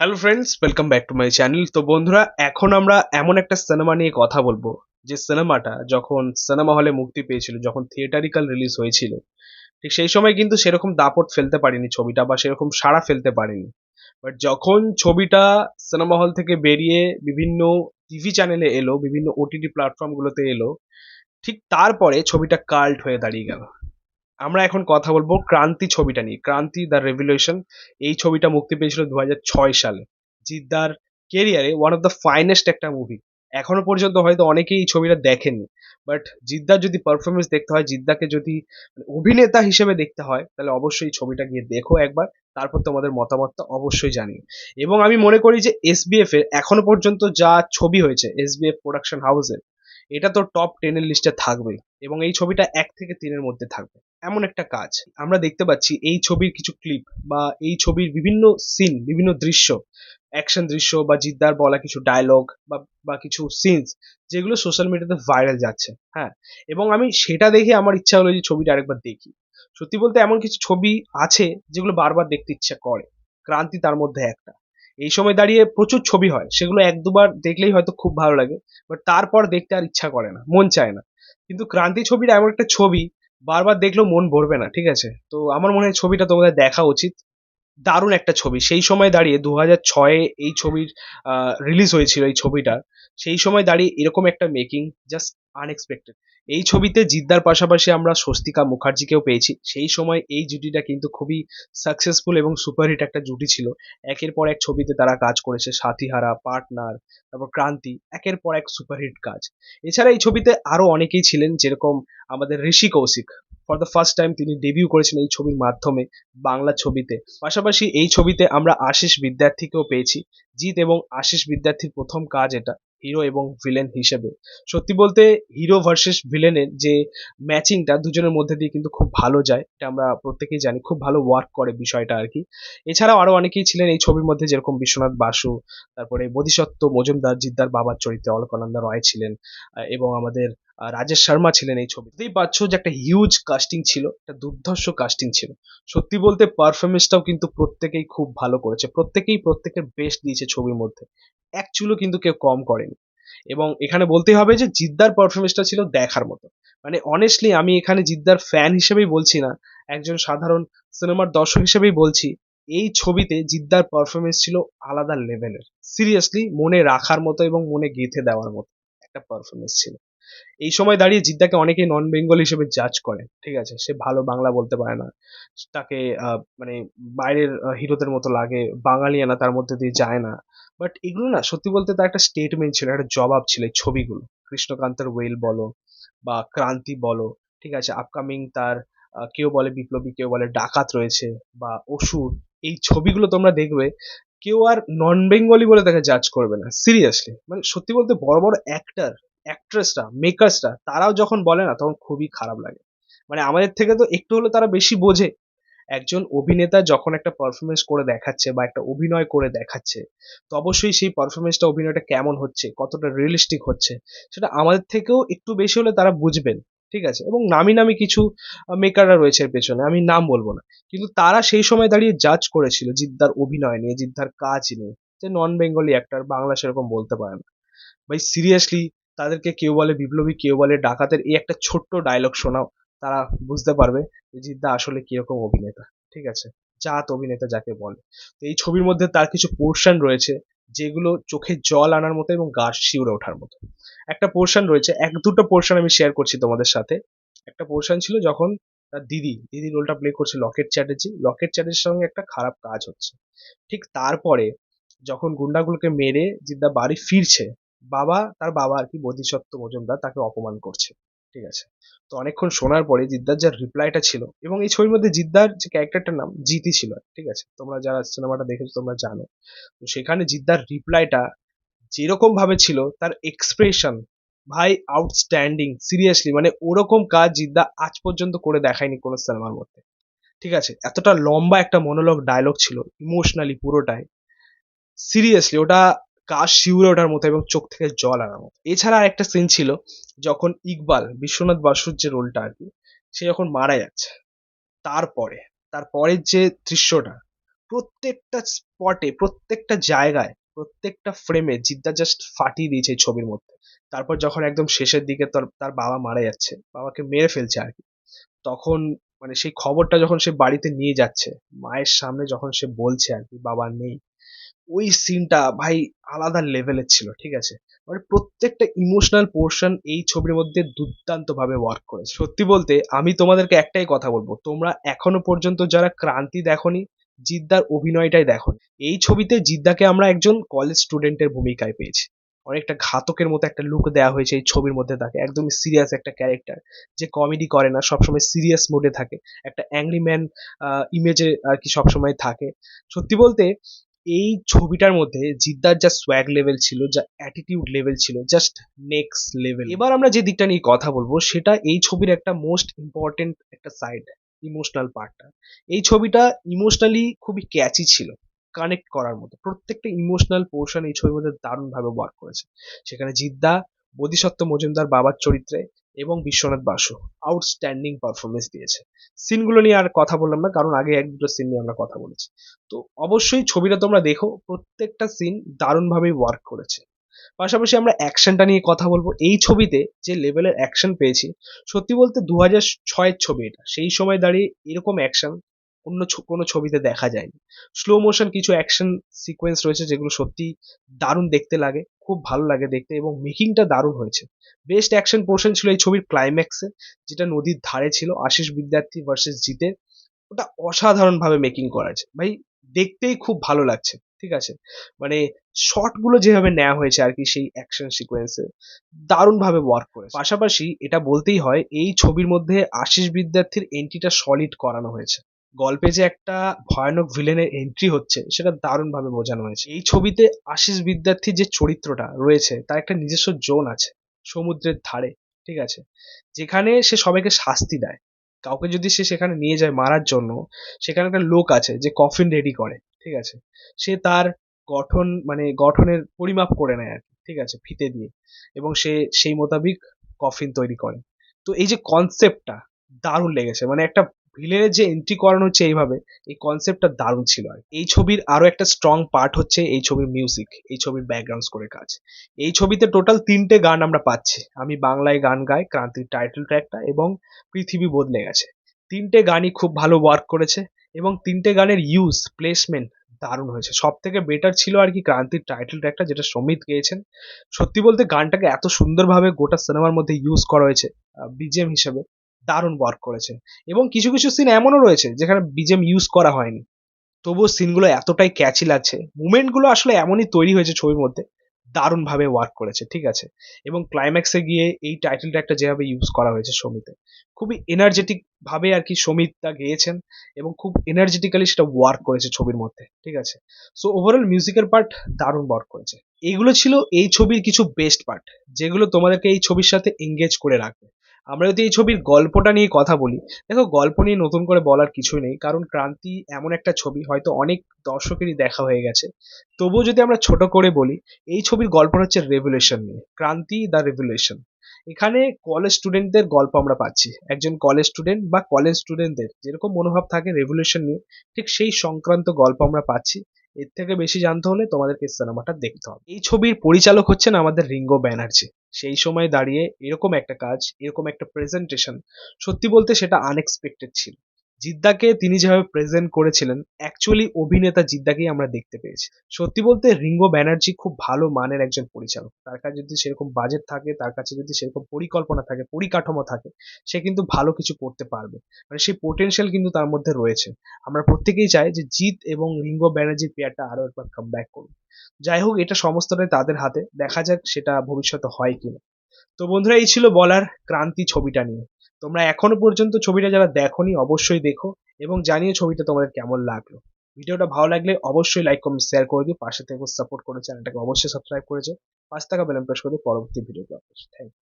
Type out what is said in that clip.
Hello friends welcome back to my channel তো বন্ধুরা, এখন আমরা এমন একটা সিনেমা নিয়ে কথা বলব। যে সিনেমাটা যখন সিনেমা হলে মুক্তি পেয়েছিল, যখন থিয়েটারিক্যাল রিলিজ হয়েছিল, ঠিক সেই সময় কিন্তু সেরকম দাপট ফেলতে পারেনি ছবিটা বা সেরকম সাড়া ফেলতে পারেনি। বাট যখন ছবিটা সিনেমা হল থেকে বেরিয়ে বিভিন্ন টিভি চ্যানেলে এলো, বিভিন্ন ওটিটি প্ল্যাটফর্মগুলোতে এলো, ঠিক তারপরে ছবিটা কাল্ট হয়ে দাঁড়িয়ে গেল। আমরা এখন কথা বলব ক্রান্তি ছবিটা নিয়ে। ক্রান্তি দ্য রেভলিউশন এই ছবিটা মুক্তি পেয়েছিল দু ছয় সালে। জিদ্দার কেরিয়ারে ওয়ান অফ দ্য ফাইনেস্ট একটা মুভি এখনও পর্যন্ত হয়তো অনেকেই এই ছবিটা দেখেনি বাট জিদ্দার যদি পারফরমেন্স দেখতে হয়, জিদ্দাকে যদি অভিনেতা হিসেবে দেখতে হয়, তাহলে অবশ্যই এই ছবিটা গিয়ে দেখো একবার, তারপর তোমাদের মতামতটা অবশ্যই জানিও। এবং আমি মনে করি যে এস এসবিএফ এর এখনও পর্যন্ত যা ছবি হয়েছে এসবিএফ প্রোডাকশন হাউসের এটা তো টপ টেনের লিস্টে থাকবেই এবং এই ছবিটা এক থেকে তিনের মধ্যে থাকবে। এমন একটা কাজ। আমরা দেখতে পাচ্ছি এই ছবির কিছু ক্লিপ বা এই ছবির বিভিন্ন সিন বিভিন্ন দৃশ্য অ্যাকশন দৃশ্য বা জিদ্দার বলা কিছু ডায়লগ বা বা কিছু সিনস যেগুলো সোশ্যাল মিডিয়াতে ভাইরাল যাচ্ছে হ্যাঁ? এবং আমি সেটা দেখে আমার ইচ্ছা হলো যে ছবিটা আরেকবার দেখি। সত্যি বলতে এমন কিছু ছবি আছে যেগুলো বারবার দেখতে ইচ্ছা করে। ক্রান্তি তার মধ্যে একটা। এই সময় দাঁড়িয়ে প্রচুর ছবি হয়, সেগুলো এক দুবার দেখলেই হয়তো খুব ভালো লাগে বাট তারপর দেখতে আর ইচ্ছা করে না, মন চায় না। কিন্তু ক্রান্তি ছবিটা এমন একটা ছবি, বারবার দেখলেও মন ভরবে না, ঠিক আছে? তো আমার মনে হয় ছবিটা তোমাদের দেখা উচিত। দারুণ একটা ছবি, সেই সময় দাঁড়িয়ে দু হাজার ছয়ে এই ছবির রিলিজ হয়েছিল এই ছবিটা, সেই সময় দাঁড়িয়ে এরকম একটা মেকিং জাস্ট আনএক্সপেক্টেড এই ছবিতে জিদ্দার পাশাপাশি আমরা স্বস্তিকা মুখার্জিকেও পেয়েছি। সেই সময় এই জুটিটা কিন্তু খুবই সাকসেসফুল এবং সুপারহিট একটা জুটি ছিল। একের পর এক ছবিতে তারা কাজ করেছে। সাথীহারা, পার্টনার, তারপর ক্রান্তি, একের পর এক সুপারহিট কাজ। এছাড়া এই ছবিতে আরও অনেকেই ছিলেন, যেরকম আমাদের Rishi Kaushik. For the first time তিনি ডেবিউ করেছেন এই ছবির মাধ্যমে বাংলা ছবিতে। পাশাপাশি এই ছবিতে আমরা আশিস বিদ্যার্থীকেও পেয়েছি। জিৎ এবং আশিস বিদ্যার্থীর প্রথম কাজ এটা। হিরো এবং ভিলেন হিসেবে। সত্যি বলতে হিরো ভার্সেস ভিলেনের যে ম্যাচিংটা দুজনের মধ্যে দিয়ে কিন্তু খুব ভালো যায়। এটা আমরা প্রত্যেকেই জানি, খুব ভালো ওয়ার্ক করে বিষয়টা আর কি। এছাড়াও আরও অনেকেই ছিলেন এই ছবির মধ্যে, যেরকম বিশ্বনাথ বাসু, তারপরে বোধিসত্ত্ব, মজুমদার, জিদ্দার বাবার চরিত্রে অলকানন্দা রয় ছিলেন এবং আমাদের রাজেশ শর্মা ছিলেন এই ছবিতেই পাচ্ছ যে একটা হিউজ কাস্টিং ছিল, একটা দুর্ধর্ষ কাস্টিং ছিল। সত্যি বলতে পারফরমেন্সটাও কিন্তু প্রত্যেকেই খুব ভালো করেছে। প্রত্যেকেই প্রত্যেকের বেস্ট দিয়েছে ছবির মধ্যে। চুলো কিন্তু কেউ কম করেনি। এবং এখানে বলতে হবে যে জিদ্দার পারফরমেন্সটা ছিল দেখার মতো। মানে অনেস্টলি আমি এখানে জিদ্দার ফ্যান হিসেবেই বলছি না, একজন সাধারণ সিনেমার দর্শক হিসেবেই বলছি, এই ছবিতে জিদ্দার পারফরমেন্স ছিল আলাদা লেভেলের সিরিয়াসলি মনে রাখার মতো এবং মনে গেঁথে দেওয়ার মতো একটা পারফরমেন্স ছিল। এই সময় দাঁড়িয়ে জিদ্দাকে অনেকেই নন বেঙ্গল হিসেবে জাজ করে, ঠিক আছে? সে ভালো বাংলা বলতে পারে না। তাকে মানে বাইরের হিরোদের মতো লাগে বাঙালিয়ানা তার মধ্যে দিয়ে যায় না। বাট এগুলো না, সত্যি বলতে তার একটা স্টেটমেন্ট ছিল, একটা জবাব ছিল এই ছবিগুলো। কৃষ্ণকান্তের ওয়েল বলো বা ক্রান্তি বলো, ঠিক আছে? আপকামিং তার কেউ বলে বিপ্লবী, কেউ বলে ডাকাত রয়েছে বা অসুর, এই ছবিগুলো তোমরা দেখবে, কেউ আর নন বেঙ্গলি বলে তাকে জাজ করবে না। সিরিয়াসলি মানে সত্যি বলতে বড় বড় অ্যাক্টার অ্যাক্ট্রেসরা মেকার্সরা তারাও যখন বলে না, তখন খুবই খারাপ লাগে। মানে আমাদের থেকে তো একটু হলে তারা বেশি বোঝে। একজন অভিনেতা যখন একটা পারফরমেন্স করে দেখাচ্ছে বা একটা অভিনয় করে দেখাচ্ছে, তো অবশ্যই সেই পারফরমেন্সটা অভিনয়টা কেমন হচ্ছে, কতটা রিয়েলিস্টিক হচ্ছে, সেটা আমাদের থেকেও একটু বেশি হলে তারা বুঝবেন, ঠিক আছে? এবং নামি নামি কিছু মেকাররা রয়েছে এর পেছনে, আমি নাম বলব না। কিন্তু তারা সেই সময় দাঁড়িয়ে জাজ করেছিল জিদ্দার অভিনয় নিয়ে, জিদ্দার কাজ নিয়ে, যে নন বেঙ্গলি অ্যাক্টার বাংলা সেরকম বলতে পারে না। ভাই সিরিয়াসলি তাদেরকে কেউ বলে বিপ্লবী, কেউ বলে ডাকাতের এই একটা ছোট্ট ডায়লগ শোনাও, তারা বুঝতে পারবে জিদ্দা আসলে কীরকম অভিনেতা, ঠিক আছে? জাত অভিনেতা যাকে বলে। তো এই ছবির মধ্যে তার কিছু পোর্শন রয়েছে, যেগুলো চোখে জল আনার মতো এবং গা শিউরে ওঠার মতো। একটা পোর্শন রয়েছে, এক দুটো পোর্শন আমি শেয়ার করছি তোমাদের সাথে। একটা পোর্শন ছিল যখন তার দিদি দিদি রোলটা প্লে করছে লকেট চ্যাটার্জি লকেট চ্যাটার্জির সঙ্গে একটা খারাপ কাজ হচ্ছে। ঠিক তারপরে যখন গুন্ডাগুলোকে মেরে জিদ্দা বাড়ি ফিরছে বাবা, তার বাবা আর কি বোধিসত্ত্ব মজুমদার তাকে অপমান করছে। ঠিক আছে? তো অনেকক্ষণ শোনার পরে জিদ্দার যার রিপ্লাইটা ছিল এবং এই ছবির মধ্যে জিদ্দার যে ক্যারেক্টারটার নাম জিতি ছিল, ঠিক আছে? তোমরা যারা সিনেমাটা দেখেছ তোমরা জানো। তো সেখানে জিদ্দার রিপ্লাইটা যেরকম ভাবে ছিল, তার এক্সপ্রেশন ভাই আউটস্ট্যান্ডিং সিরিয়াসলি মানে ওরকম কাজ জিদ্দা আজ পর্যন্ত করে দেখায়নি কোনো সিনেমার মধ্যে। ঠিক আছে? এতটা লম্বা একটা মনোলগ ডায়লগ ছিল ইমোশনালি পুরোটাই। সিরিয়াসলি ওটা গা শিউরে ওঠার মতো এবং চোখ থেকে জল আনার মতো। এছাড়া আরেকটা সিন ছিল যখন ইকবাল, বিশ্বনাথ বাসুর যে রোলটা আর কি, সে যখন মারা যাচ্ছে, তারপরে, তারপরের যে দৃশ্যটা, প্রত্যেকটা স্পটে প্রত্যেকটা জায়গায়, প্রত্যেকটা ফ্রেমে জিদ্দা জাস্ট ফাটিয়ে দিয়েছে ছবির মধ্যে। তারপর যখন একদম শেষের দিকে তার তার বাবা মারা যাচ্ছে, বাবাকে মেরে ফেলছে আর কি, তখন মানে সেই খবরটা যখন সে বাড়িতে নিয়ে যাচ্ছে, মায়ের সামনে যখন সে বলছে আর কি, বাবা, নেই। ওই সিনটা ভাই আলাদা লেভেলের ছিল, ঠিক আছে? মানে প্রত্যেকটা ইমোশনাল পোর্শন এই ছবির মধ্যে দুর্দান্ত ভাবে ওয়ার্ক করেছে। সত্যি বলতে আমি তোমাদেরকে একটাই কথা বলব, তোমরা এখনও পর্যন্ত যারা ক্রান্তি দেখনি, জিদ্দার অভিনয়টাই দেখো। এই ছবিতে জিদ্দাকে আমরা একজন কলেজ স্টুডেন্টের ভূমিকায় পেয়েছি। অনেকটা ঘাতকের মতো একটা লুক দেওয়া হয়েছে এই ছবির মধ্যে তাকে একদমই সিরিয়াস একটা ক্যারেক্টার যে কমেডি করে না, সবসময় সিরিয়াস মোডে থাকে। একটা অ্যাংরি ম্যান ইমেজে আর কি সবসময় থাকে। সত্যি বলতে এই ছবিটার মধ্যে জিদ্দার যা সোয়াগ লেভেল ছিল, যা অ্যাটিটিউড লেভেল ছিল জাস্ট নেক্সট লেভেল এবার আমরা যে দিকটা নিয়ে কথা বলব, সেটা এই ছবির একটা মোস্ট ইম্পর্টেন্ট একটা সাইড ইমোশনাল পার্টটা এই ছবিটা ইমোশনালি খুবই ক্যাচি ছিল কানেক্ট করার মতো। প্রত্যেকটা ইমোশনাল পোর্শন এই ছবির মধ্যে দারুণভাবে ওয়ার্ক করেছে। সেখানে জিদ্দা, বোধিসত্ত্ব মজুমদার বাবার চরিত্রে এবং বিশ্বনাথ বাসু আউটস্ট্যান্ডিং পারফরমেন্স দিয়েছে। সিনগুলো নিয়ে আর কথা বললাম না, কারণ আগে এক দুটো সিন নিয়ে আমরা কথা বলেছি। তো অবশ্যই ছবিটা তোমরা দেখো, প্রত্যেকটা সিন দারুণভাবেই ওয়ার্ক করেছে। পাশাপাশি আমরা অ্যাকশনটা নিয়ে কথা বলব। এই ছবিতে যে লেভেলের অ্যাকশন পেয়েছি, সত্যি বলতে দু হাজার ছয়ের ছবি এটা। সেই সময় দাঁড়িয়ে এরকম অ্যাকশন অন্য কোনো ছবিতে দেখা যায়নি। স্লো মোশন কিছু অ্যাকশন সিকোয়েন্স রয়েছে যেগুলো সত্যি দারুণ দেখতে লাগে, খুব ভালো লাগে দেখতে এবং মেকিংটা দারুণ হয়েছে। বেস্ট অ্যাকশন পোর্শন ছিল এই ছবির ক্লাইম্যাক্সে যেটা নদীর ধারে ছিল, আশিস বিদ্যার্থী ভার্সেস জিতের ওটা অসাধারণভাবে মেকিং করা আছে ভাই, দেখতেই খুব ভালো লাগছে, ঠিক আছে? মানে শটগুলো যেভাবে নেওয়া হয়েছে আর কি সেই অ্যাকশন সিকোয়েন্সে দারুণভাবে ওয়ার্ক করে পাশাপাশি এটা বলতেই হয়, এই ছবির মধ্যে আশিস বিদ্যার্থীর এন্ট্রিটা সলিড করানো হয়েছে। গল্পে যে একটা ভয়ানক ভিলেনের এন্ট্রি হচ্ছে, সেটা দারুণভাবে বোঝানো হয়েছে। এই ছবিতে আশিস বিদ্যার্থীর যে চরিত্রটা রয়েছে, তার একটা নিজস্ব জোন আছে, সমুদ্রের ধারে, ঠিক আছে? যেখানে সে সবাইকে শাস্তি দেয়। কাউকে যদি সে সেখানে নিয়ে যায় মারার জন্য, সেখানে একটা লোক আছে যে কফিন রেডি করে, ঠিক আছে? সে তার গঠন মানে গঠনের পরিমাপ করে নেয় আর ঠিক আছে, ফিতে দিয়ে। এবং সে সেই মোতাবিক কফিন তৈরি করে। তো এই যে কনসেপ্টটা দারুণ লেগেছে। মানে একটা ভিলেনের যে এন্ট্রি করানো হচ্ছে এইভাবে, এই কনসেপ্টটা দারুণ ছিল আর এই ছবির আরও একটা স্ট্রং পার্ট হচ্ছে এই ছবির মিউজিক এই ছবির ব্যাকগ্রাউন্ড স্কোরের কাজ। এই ছবিতে টোটাল তিনটে গান আমরা পাচ্ছি। আমি বাংলায় গান গাই, ক্রান্তির টাইটেল ট্র্যাকটা এবং পৃথিবী বদলে গেছে। তিনটে গানই খুব ভালো ওয়ার্ক করেছে এবং তিনটে গানের ইউজ প্লেসমেন্ট দারুণ হয়েছে। সব থেকে বেটার ছিল আর কি ক্রান্তির টাইটেল ট্র্যাকটা যেটা সমিত গেয়েছেন। সত্যি বলতে গানটাকে এত সুন্দরভাবে গোটা সিনেমার মধ্যে ইউজ করা হয়েছে বিজিএম হিসেবে। দারুণ ওয়ার্ক করেছে এবং কিছু কিছু সিন এমনও রয়েছে যেখানে বিজেম ইউজ করা হয়নি। তবুও সিনগুলো এতটাই ক্যাচি লাগছে। মুভমেন্টগুলো আসলে এমনই তৈরি হয়েছে ছবির মধ্যে। দারুণভাবে ওয়ার্ক করেছে, ঠিক আছে? এবং ক্লাইম্যাক্সে গিয়ে এই টাইটেলটা একটা যেভাবে ইউজ করা হয়েছে সমিতে। খুবই এনার্জেটিক ভাবে আর কি সমিত তা গেয়েছেন এবং খুব এনার্জেটিক্যালি সেটা ওয়ার্ক করেছে ছবির মধ্যে, ঠিক আছে? সো ওভারঅল মিউজিকের পার্ট দারুণ ওয়ার্ক করেছে। এইগুলো ছিল এই ছবির কিছু বেস্ট পার্ট যেগুলো তোমাদেরকে এই ছবির সাথে এঙ্গেজ করে রাখবে। আমরা যদি এই ছবির গল্পটা নিয়ে কথা বলি, দেখো গল্প নিয়ে নতুন করে বলার কিছুই নেই, কারণ ক্রান্তি এমন একটা ছবি, হয়তো অনেক দর্শকেরই দেখা হয়ে গেছে। তবুও যদি আমরা ছোট করে বলি, এই ছবির গল্পটা হচ্ছে রেভুলেশন নিয়ে, ক্রান্তি দ্য রেভুলেশন এখানে কলেজ স্টুডেন্টদের গল্প আমরা পাচ্ছি, একজন কলেজ স্টুডেন্ট বা কলেজ স্টুডেন্টদের যেরকম মনোভাব থাকে রেভুলেশন নিয়ে, ঠিক সেই সংক্রান্ত গল্প আমরা পাচ্ছি। এর থেকে বেশি জানতে হলে তোমাদেরকে সিনেমাটা দেখতে হবে। এই ছবির পরিচালক হচ্ছেন আমাদের রিঙ্গো ব্যানার্জি সেই সময় দাঁড়িয়ে এরকম একটা কাজ এরকম একটা প্রেজেন্টেশন সত্যি বলতে সেটা আনএক্সপেক্টেড ছিল। জিদ্দাকে তিনি যেভাবে প্রেজেন্ট করেছিলেন অ্যাকচুয়ালি অভিনেতা জিদ্দাকেই আমরা দেখতে পেয়েছি। সত্যি বলতে রিঙ্গো ব্যানার্জি খুব ভালো মানের একজন পরিচালক। তার কাছে যদি সেরকম বাজেট থাকে, তার কাছে যদি সেরকম পরিকল্পনা থাকে, পরিকাঠামো থাকে, সে কিন্তু ভালো কিছু করতে পারবে। মানে সেই পোটেনশিয়াল কিন্তু তার মধ্যে রয়েছে। আমরা প্রত্যেকেই চাই যে জিৎ এবং রিঙ্গো ব্যানার্জির পেয়ারটা আরও একবার কাম ব্যাক করুন যাই হোক, এটা সমস্তটাই তাদের হাতে। দেখা যাক সেটা ভবিষ্যতে হয় কিনা। তো বন্ধুরা, এই ছিল বলার ক্রান্তি ছবিটা নিয়ে। তোমরা এখনও পর্যন্ত ছবিটা যারা দেখোনি, অবশ্যই দেখো এবং জানিয়ে ছবিটা তোমাদের কেমন লাগল। ভিডিওটা ভালো লাগলে অবশ্যই লাইক কমেন্ট শেয়ার করে দিও। পাশে থেকে সাপোর্ট করে চ্যানেলটাকে অবশ্যই সাবস্ক্রাইব করেছে। পাঁচ টাকা বেলাম প্রেস করে দিও। পরবর্তী ভিডিও থ্যাংক ইউ